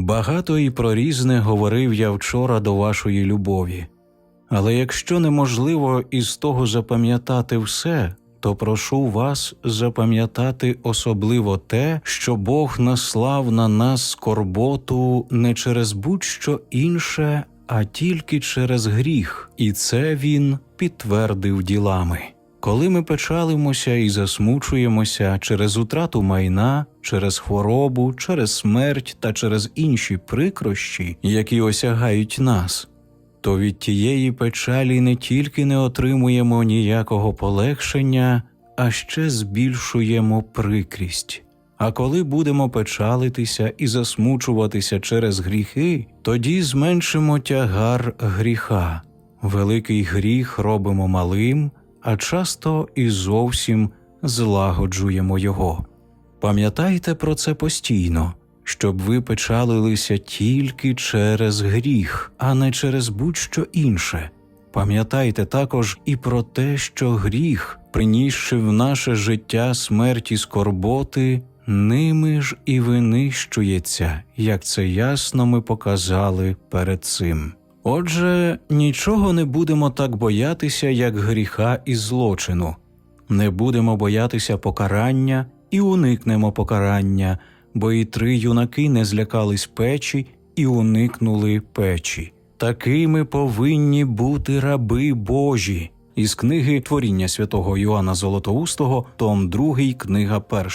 Багато і про різне говорив я вчора до вашої любові, але якщо неможливо із того запам'ятати все, то прошу вас запам'ятати особливо те, що Бог наслав на нас скорботу не через будь-що інше, а тільки через гріх, і це він підтвердив ділами. Коли ми печалимося і засмучуємося через утрату майна, через хворобу, через смерть та через інші прикрощі, які осягають нас, то від тієї печалі не тільки не отримуємо ніякого полегшення, а ще збільшуємо прикрість. А коли будемо печалитися і засмучуватися через гріхи, тоді зменшимо тягар гріха. Великий гріх робимо малим, а часто і зовсім злагоджуємо його. Пам'ятайте про це постійно, щоб ви печалилися тільки через гріх, а не через будь-що інше. Пам'ятайте також і про те, що гріх, принісши в наше життя смерті скорботи, ними ж і винищується, як це ясно ми показали перед цим. Отже, нічого не будемо так боятися, як гріха і злочину, не будемо боятися покарання і уникнемо покарання, бо і три юнаки не злякались печі і уникнули печі. Такими повинні бути раби Божі. Із книги Творіння святого Йоанна Золотоустого, том 2, книга 1.